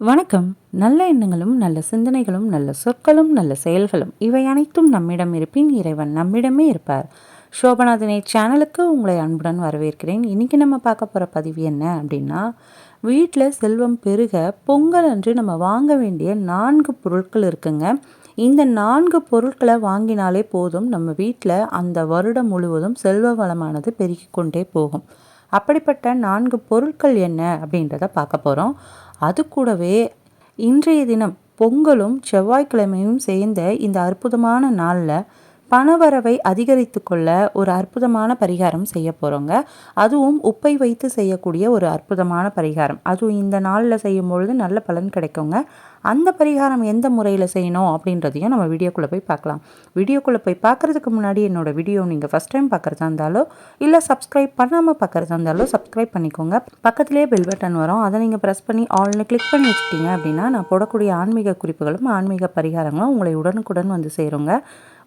வணக்கம். நல்ல எண்ணங்களும் நல்ல சிந்தனைகளும் நல்ல சொற்களும் நல்ல செயல்களும் இவை அனைத்தும் நம்மிடம் இருப்பின் இறைவன் நம்மிடமே இருப்பார். சோபநாதனை சேனலுக்கு உங்களை அன்புடன் வரவேற்கிறேன். இன்றைக்கி நம்ம பார்க்க போகிற பதிவு என்ன அப்படின்னா வீட்டில் செல்வம் பெருக பொங்கல் அன்று நம்ம வாங்க வேண்டிய நான்கு பொருட்கள் இருக்குங்க. இந்த நான்கு பொருட்களை வாங்கினாலே போதும் நம்ம வீட்டில் அந்த வருடம் முழுவதும் செல்வ வளமானது பெருகிக்கொண்டே போகும். அப்படிப்பட்ட நான்கு பொருட்கள் என்ன அப்படின்றத பார்க்க போகிறோம் அது கூடவே இன்றைய தினம் பொங்கலும் செவ்வாய்க்கிழமையும் சேர்ந்த இந்த அற்புதமான நாளில் பணவரவை அதிகரித்து கொள்ள ஒரு அற்புதமான பரிகாரம் செய்ய போகிறோங்க அதுவும் உப்பை வைத்து செய்யக்கூடிய ஒரு அற்புதமான பரிகாரம். அதுவும் இந்த நாளில் செய்யும் பொழுது நல்ல பலன் கிடைக்குங்க. அந்த பரிகாரம் எந்த முறையில் செய்யணும் அப்படின்றதையும் நம்ம வீடியோக்குள்ளே போய் பார்க்கலாம். வீடியோக்குள்ளே போய் பார்க்குறதுக்கு முன்னாடி என்னோடய வீடியோ நீங்கள் ஃபஸ்ட் டைம் பார்க்குறதா இருந்தாலோ இல்லை சப்ஸ்கிரைப் பண்ணாமல் பார்க்குறதா இருந்தாலோ சப்ஸ்கிரைப் பண்ணிக்கோங்க. பக்கத்துலேயே பெல் பட்டன் வரும். அதை நீங்கள் ப்ரெஸ் பண்ணி ஆல்னு கிளிக் பண்ணி வச்சுட்டீங்க அப்படின்னா நான் போடக்கூடிய ஆன்மீக குறிப்புகளும் ஆன்மீக பரிகாரங்களும் உங்களை உடனுக்குடன் வந்து சேருங்க.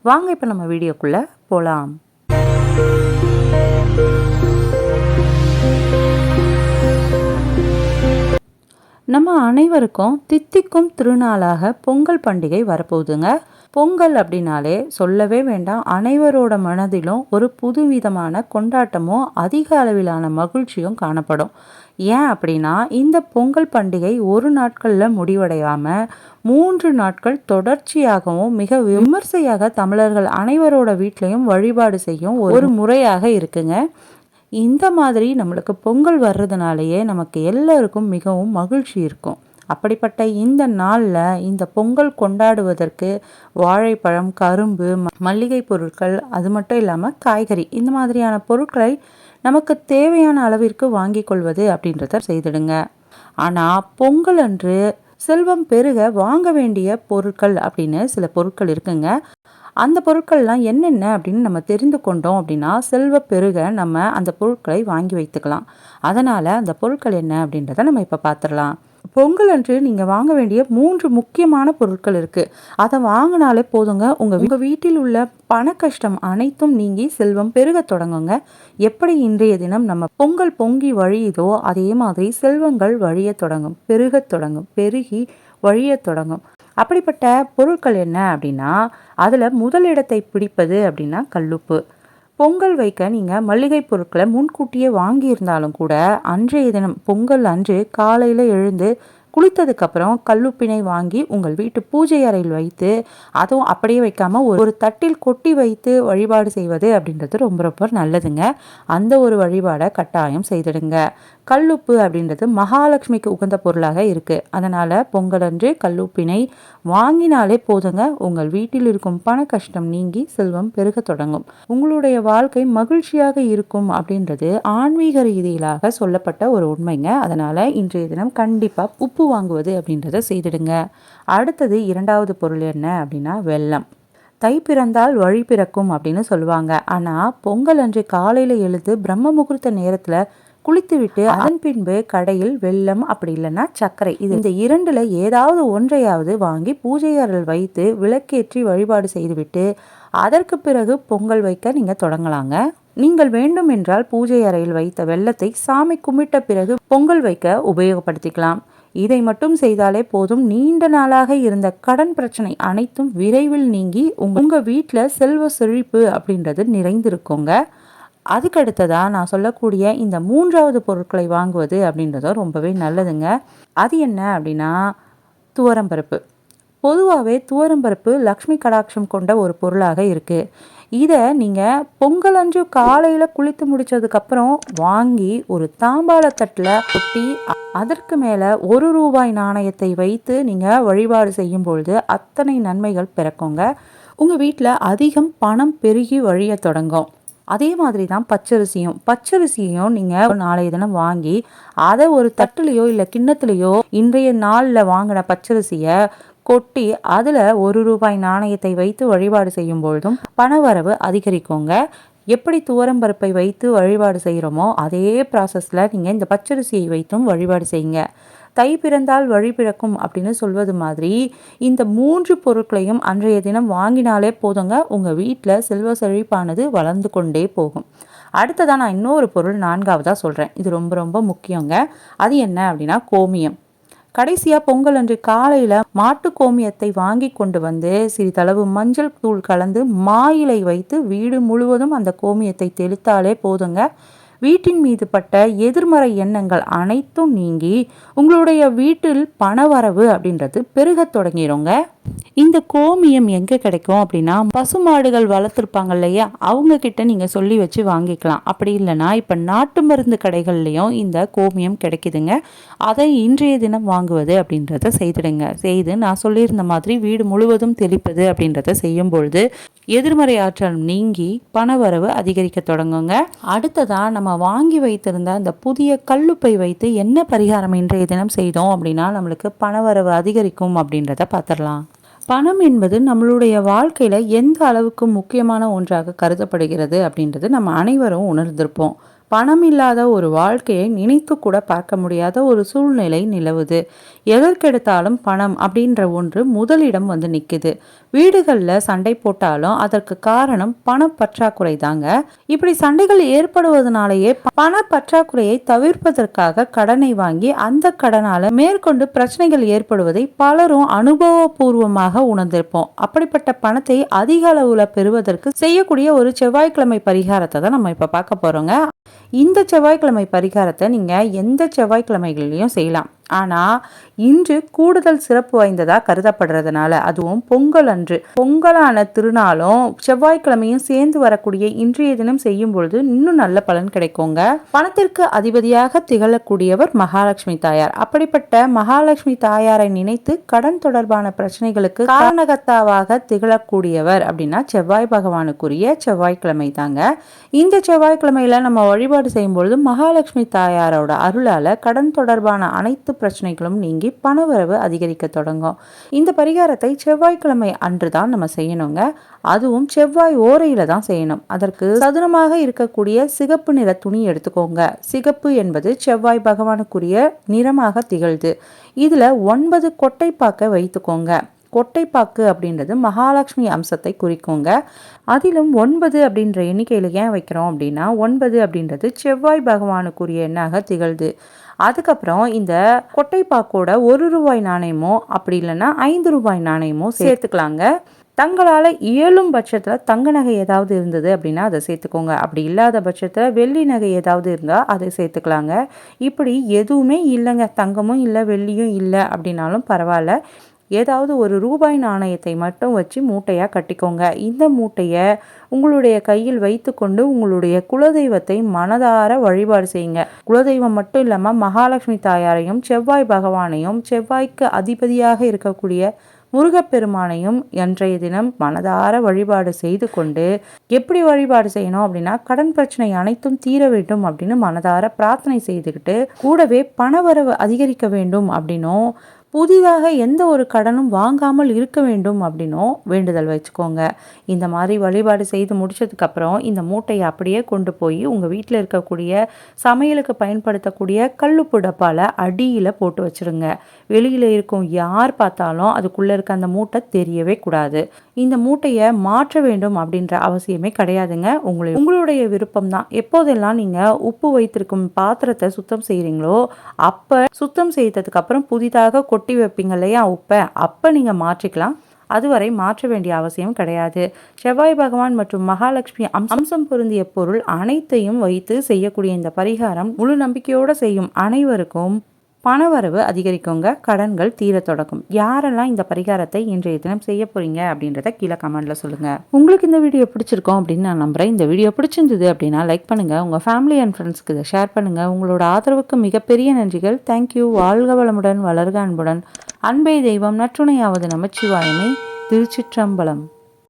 வாங்க இப்போ நம்ம வீடியோக்குள்ளே போகலாம் நம்ம அனைவருக்கும் தித்திக்கும் திருநாளாக பொங்கல் பண்டிகை வரப்போகுதுங்க. பொங்கல் அப்படின்னாலே சொல்லவே வேண்டாம். அனைவரோட மனதிலும் ஒரு புதுவிதமான கொண்டாட்டமும் அதிக அளவிலான மகிழ்ச்சியும் காணப்படும். ஏன் அப்படின்னா இந்த பொங்கல் பண்டிகை ஒரு நாட்களில் முடிவடையாமல் மூன்று நாட்கள் தொடர்ச்சியாகவும் மிக விமர்சையாக தமிழர்கள் அனைவரோட வீட்லேயும் வழிபாடு செய்யும் ஒரு முறையாக இருக்குங்க. இந்த மாதிரி நம்மளுக்கு பொங்கல் வர்றதுனாலேயே நமக்கு எல்லோருக்கும் மிகவும் மகிழ்ச்சி இருக்கும். அப்படிப்பட்ட இந்த நாளில் இந்த பொங்கல் கொண்டாடுவதற்கு வாழைப்பழம் கரும்பு மல்லிகை பொருட்கள் அது மட்டும் இல்லாமல் காய்கறி இந்த மாதிரியான பொருட்களை நமக்கு தேவையான அளவிற்கு வாங்கி கொள்வது அப்படின்றத செய்திடுங்க. ஆனால் பொங்கல் அன்று செல்வம் பெருக வாங்க வேண்டிய பொருட்கள் அப்படின்னு சில பொருட்கள் இருக்குங்க. அந்த பொருட்கள்லாம் என்னென்ன அப்படின்னு நம்ம தெரிந்து கொண்டோம் அப்படின்னா செல்வ பெருக நம்ம அந்த பொருட்களை வாங்கி வைத்துக்கலாம். அதனால் அந்த பொருட்கள் என்ன அப்படின்றத நம்ம இப்போ பார்த்துடலாம் பொங்கல் அன்று நீங்கள் வாங்க வேண்டிய மூன்று முக்கியமான பொருட்கள் இருக்குது அதை வாங்கினாலே போதுங்க. உங்கள் உங்கள் வீட்டில் உள்ள பண கஷ்டம் அனைத்தும் நீங்கி செல்வம் பெருக தொடங்குங்க. எப்படி இன்றைய தினம் நம்ம பொங்கல் பொங்கி வழியுதோ அதே மாதிரி செல்வங்கள் வழிய தொடங்கும். பெருக தொடங்கும். பெருகி வழிய தொடங்கும். அப்படிப்பட்ட பொருட்கள் என்ன அப்படின்னா அதில் முதலிடத்தை பிடிப்பது அப்படின்னா கல்லுப்பு. பொங்கல் வைக்க நீங்கள் மளிகை பொருட்களை முன்கூட்டியே வாங்கியிருந்தாலும் கூட அன்றைய தினம் பொங்கல் அன்று காலையில் எழுந்து குளித்ததுக்கப்புறம் கல்லுப்பினை வாங்கி உங்கள் வீட்டு பூஜை அறையில் வைத்து அதுவும் அப்படியே வைக்காமல் ஒரு தட்டில் கொட்டி வைத்து வழிபாடு செய்வது அப்படின்றது ரொம்ப ரொம்ப நல்லதுங்க. அந்த ஒரு வழிபாடை கட்டாயம் செய்திடுங்க. கல்லுப்பு அப்படின்றது மகாலட்சுமிக்கு உகந்த பொருளாக இருக்குது அதனால் பொங்கலன்று கல்லுப்பினை வாங்கினாலே போதுங்க. உங்கள் வீட்டில் இருக்கும் பண கஷ்டம் நீங்கி செல்வம் பெருக தொடங்கும். உங்களுடைய வாழ்க்கை மகிழ்ச்சியாக இருக்கும் அப்படின்றது ஆன்மீக ரீதியிலாக சொல்லப்பட்ட ஒரு உண்மைங்க. அதனால் இன்றைய தினம் கண்டிப்பாக உப்பு வாங்குவது அப்படின்றத செய்திடுங்க. அடுத்தது இரண்டாவது பொருள் என்ன அப்படின்னா வெள்ளம் தை பிறந்தால் வழி பிறக்கும் அப்படின்னு சொல்லுவாங்க. ஆனால் பொங்கல் அன்று காலையில் எழுந்து பிரம்ம முகூர்த்த நேரத்தில் குளித்துவிட்டு அதன் பின்பு கடையில் வெள்ளம் அப்படி இல்லைன்னா சர்க்கரை. இது இந்த இரண்டில் ஏதாவது ஒன்றையாவது வாங்கி பூஜை அறையில் வைத்து விளக்கேற்றி வழிபாடு செய்துவிட்டு அதற்கு பிறகு பொங்கல் வைக்க நீங்கள் தொடங்கலாங்க. நீங்கள் வேண்டும் என்றால் பூஜை அறையில் வைத்த வெள்ளத்தை சாமி கும்பிட்ட பிறகு பொங்கல் வைக்க உபயோகப்படுத்திக்கலாம். இதை மட்டும் செய்தாலே போதும். நீண்ட நாளாக இருந்த கடன் பிரச்சனை அனைத்தும் விரைவில் நீங்கி உங்க வீட்டில் செல்வ செழிப்பு அப்படின்றது நிறைந்திருக்குங்க. அதுக்கு அடுத்ததாக நான் சொல்லக்கூடிய இந்த மூன்றாவது பொருட்களை வாங்குவது அப்படின்றதும் ரொம்பவே நல்லதுங்க. அது என்ன அப்படின்னா துவரம்பருப்பு பொதுவாகவே துவரம்பருப்பு லக்ஷ்மி கடாட்சம் கொண்ட ஒரு பொருளாக இருக்குது இதை நீங்கள் பொங்கல் அன்று காலையில் குளித்து முடித்ததுக்கப்புறம் வாங்கி ஒரு தாம்பாள தட்டில் கொட்டி அதற்கு மேலே ஒரு ரூபாய் நாணயத்தை வைத்து நீங்கள் வழிபாடு செய்யும் பொழுது அத்தனை நன்மைகள் பிறக்குங்க. உங்கள் வீட்டில் அதிகம் பணம் பெருகி வழிய தொடங்கும். அதே மாதிரி தான் பச்சரிசியும். பச்சரிசியையும் நீங்கள் நாளைய தினம் வாங்கி அதை ஒரு தட்டுலேயோ இல்லை கிண்ணத்துலேயோ இன்றைய நாளில் வாங்கின பச்சரிசியை கொட்டி அதில் ஒரு ரூபாய் நாணயத்தை வைத்து வழிபாடு செய்யும் பொழுதும் பணவரவு அதிகரிக்குங்க. எப்படி துவரம் பருப்பை வைத்து வழிபாடு செய்கிறோமோ அதே ப்ராசஸில் நீங்கள் இந்த பச்சரிசியை வைத்தும் வழிபாடு செய்யுங்க. தை பிறந்தால் வழி பிறக்கும் அப்படின்னு சொல்வது மாதிரி இந்த மூன்று பொருட்களையும் அன்றைய தினம் வாங்கினாலே போதுங்க. உங்கள் வீட்டில் செல்வ செழிப்பானது வளர்ந்து கொண்டே போகும். அடுத்ததாக நான் இன்னொரு பொருள் நான்காவதாக சொல்கிறேன் இது ரொம்ப ரொம்ப முக்கியங்க. அது என்ன அப்படின்னா கோமியம். கடைசியா பொங்கல் அன்று காலையில மாட்டு கோமியத்தை வாங்கி கொண்டு வந்து சிறிதளவு மஞ்சள் தூள் கலந்து மாயிலை வைத்து வீடு முழுவதும் அந்த கோமியத்தை தெளித்தாலே போதுங்க. வீட்டின் மீது பட்ட எதிர்மறை எண்ணங்கள் அனைத்தும் நீங்கி உங்களுடைய வீட்டில் பணவரவு அப்படின்றது பெருகத் தொடங்கிடுங்க இந்த கோமியம் எங்கே கிடைக்கும் அப்படின்னா பசுமாடுகள் வளர்த்துருப்பாங்க இல்லையா? அவங்க கிட்ட நீங்கள் சொல்லி வச்சு வாங்கிக்கலாம். அப்படி இல்லைன்னா இப்போ நாட்டு மருந்து கடைகள்லையும் இந்த கோமியம் கிடைக்குதுங்க. அதை இன்றைய தினம் வாங்குவது அப்படின்றத செய்திடுங்க. செய்து நான் சொல்லியிருந்த மாதிரி வீடு முழுவதும் தெளிப்பது அப்படின்றத செய்யும் பொழுது எதிர்மறை ஆற்றல் நீங்கி பணவரவு அதிகரிக்க தொடங்குங்க. அடுத்ததாக நம்ம வாங்கி வைத்திருந்த அந்த புதிய கல்லுப்பை வைத்து என்ன பரிகாரம் இன்றைய தினம் செய்தோம் அப்படின்னா நம்மளுக்கு பணவரவு அதிகரிக்கும் அப்படின்றத பார்த்துடலாம். பணம் என்பது நம்மளுடைய வாழ்க்கையில் எந்த அளவுக்கு முக்கியமான ஒன்றாக கருதப்படுகிறது அப்படின்றது நம்ம அனைவரும் உணர்ந்திருப்போம். பணம் இல்லாத ஒரு வாழ்க்கையை நினைத்து கூட பார்க்க முடியாத ஒரு சூழ்நிலை நிலவுது. எதற்கெடுத்தாலும் பணம் அப்படின்ற ஒன்று முதலிடம் வந்து நிற்குது வீடுகளில் சண்டை போட்டாலும் அதற்கு காரணம் பண பற்றாக்குறை தாங்க இப்படி சண்டைகள் ஏற்படுவதனாலேயே பண பற்றாக்குறையை தவிர்ப்பதற்காக கடனை வாங்கி அந்த கடனால மேற்கொண்டு பிரச்சனைகள் ஏற்படுவதை பலரும் அனுபவபூர்வமாக உணர்ந்திருப்போம். அப்படிப்பட்ட பணத்தை அதிக அளவுல பெறுவதற்கு செய்யக்கூடிய ஒரு செவ்வாய்க்கிழமை பரிகாரத்தை தான் நம்ம இப்ப பார்க்க போறோங்க. இந்த செவ்வாய்க்கிழமை பரிகாரத்தை நீங்கள் எந்த செவ்வாய்க்கிழமைகளிலையும் செய்யலாம். ஆனால் இன்று கூடுதல் சிறப்பு வாய்ந்ததாக கருதப்படுறதுனால அதுவும் பொங்கல் அன்று. பொங்கலான திருநாளும் செவ்வாய்க்கிழமையும் சேர்ந்து வரக்கூடிய இன்றைய தினம் செய்யும் பொழுது இன்னும் நல்ல பலன் கிடைக்குங்க. பணத்திற்கு அதிபதியாக திகழக்கூடியவர் மகாலட்சுமி தாயார். அப்படிப்பட்ட மகாலட்சுமி தாயாரை நினைத்து கடன் தொடர்பான பிரச்சனைகளுக்கு காரணகத்தாவாக திகழக்கூடியவர் அப்படின்னா செவ்வாய் பகவானுக்குரிய செவ்வாய்க்கிழமை தாங்க. இந்த செவ்வாய்க்கிழமையில நம்ம வழிபாடு செய்யும் பொழுது மகாலட்சுமி தாயாரோட அருளால கடன் தொடர்பான அனைத்து பிரச்சனைகளும் நீங்கி பணவரவு அதிகரிக்க தொடங்கும். இந்த பரிகாரத்தை செவ்வாய்க்கிழமை அன்று தான் நம்ம செய்யணுங்க. அதுவும் செவ்வாய் ஓரையில தான் செய்யணும். அதற்கு சதுரமாக இருக்கக்கூடிய சிகப்பு நிற துணி எடுத்துக்கோங்க. சிகப்பு என்பது செவ்வாய் பகவானுக்குரிய நிறமாக திகழ்து. இதுல ஒன்பது கொட்டைப்பாக்க வைத்துக்கோங்க. கொட்டைப்பாக்கு அப்படின்றது மகாலட்சுமி அம்சத்தை குறிக்குங்க. அதிலும் ஒன்பது அப்படின்ற எண்ணிக்கையில் ஏன் வைக்கிறோம் அப்படின்னா ஒன்பது அப்படின்றது செவ்வாய் பகவானுக்குரிய எண்ணாக திகழ்து. அதுக்கப்புறம் இந்த கொட்டைப்பாக்கோட ஒரு ரூபாய் நாணயமோ அப்படி இல்லைன்னா ஐந்து ரூபாய் நாணயமோ சேர்த்துக்கலாங்க. தங்களால் இயலும் பட்சத்தில் தங்க நகை ஏதாவது இருந்தது அப்படின்னா அதை சேர்த்துக்கோங்க. அப்படி இல்லாத பட்சத்தில் வெள்ளி நகை ஏதாவது இருந்தால் அதை சேர்த்துக்கலாங்க. இப்படி எதுவுமே இல்லைங்க. தங்கமும் இல்லை வெள்ளியும் இல்லை அப்படின்னாலும் பரவாயில்ல. ஏதாவது ஒரு ரூபாய் நாணயத்தை மட்டும் வச்சு மூட்டையாக கட்டிக்கோங்க. இந்த மூட்டையை உங்களுடைய கையில் வைத்துக்கொண்டு உங்களுடைய குலதெய்வத்தை மனதார வழிபாடு செய்யுங்க. குலதெய்வம் மட்டும் இல்லாமல் மகாலட்சுமி தாயாரையும் செவ்வாய் பகவானையும் செவ்வாய்க்கு அதிபதியாக இருக்கக்கூடிய முருகப்பெருமானையும் அன்றைய தினம் மனதார வழிபாடு செய்து கொண்டு எப்படி வழிபாடு செய்யணும் அப்படின்னா கடன் பிரச்சனை அனைத்தும் தீர வேண்டும் அப்படின்னு மனதார பிரார்த்தனை செய்துக்கிட்டு கூடவே பணவரவு அதிகரிக்க வேண்டும் அப்படின்னும் புதிதாக எந்த ஒரு கடனும் வாங்காமல் இருக்க வேண்டும் அப்படின்னும் வேண்டுதல் வச்சுக்கோங்க. இந்த மாதிரி வழிபாடு செய்து முடிச்சதுக்கப்புறம் இந்த மூட்டையை அப்படியே கொண்டு போய் உங்கள் வீட்டில் இருக்கக்கூடிய சமையலுக்கு பயன்படுத்தக்கூடிய கல்லுப்பு டப்பாவில் அடியில் போட்டு வச்சுருங்க. வெளியில் இருக்கும் யார் பார்த்தாலும் அதுக்குள்ளே இருக்க அந்த மூட்டை தெரியவே கூடாது. இந்த மூட்டையை மாற்ற வேண்டும் அப்படின்ற அவசியமே கிடையாதுங்க. உங்களை உங்களுடைய விருப்பம் தான். எப்போதெல்லாம் நீங்கள் உப்பு வைத்திருக்கும் பாத்திரத்தை சுத்தம் செய்கிறீங்களோ அப்போ சுத்தம் செய்ததுக்கப்புறம் புதிதாக கொட்டி வைப்பீங்க இல்லையா உப்பை. அப்போ நீங்கள் மாற்றிக்கலாம். அதுவரை மாற்ற வேண்டிய அவசியம் கிடையாது. செவ்வாய் பகவான் மற்றும் மகாலட்சுமி அம்சம் பொருந்திய பொருள் அனைத்தையும் வைத்து செய்யக்கூடிய இந்த பரிகாரம் முழு நம்பிக்கையோடு செய்யும் அனைவருக்கும் பணவரவு அதிகரிக்குங்க கடன்கள் தீர தொடங்கும் யாரெல்லாம் இந்த பரிகாரத்தை இன்றைய தினம் செய்ய போறீங்க அப்படின்றத கீழே கமெண்ட்ல சொல்லுங்க. உங்களுக்கு இந்த வீடியோ பிடிச்சிருக்கோம் அப்படின்னு நான் நம்புறேன். இந்த வீடியோ பிடிச்சிருந்தது அப்படின்னா லைக் பண்ணுங்க உங்க ஃபேமிலி அண்ட் ஃப்ரெண்ட்ஸ்க்கு இதை ஷேர் பண்ணுங்க. உங்களோட ஆதரவுக்கு மிகப்பெரிய நன்றிகள். தேங்க்யூ வாழ்க வளமுடன் வளர்க அன்புடன். அன்பை தெய்வம் நற்றுணையாவது நமச்சிவாயமே. திருச்சிற்றம்பலம்.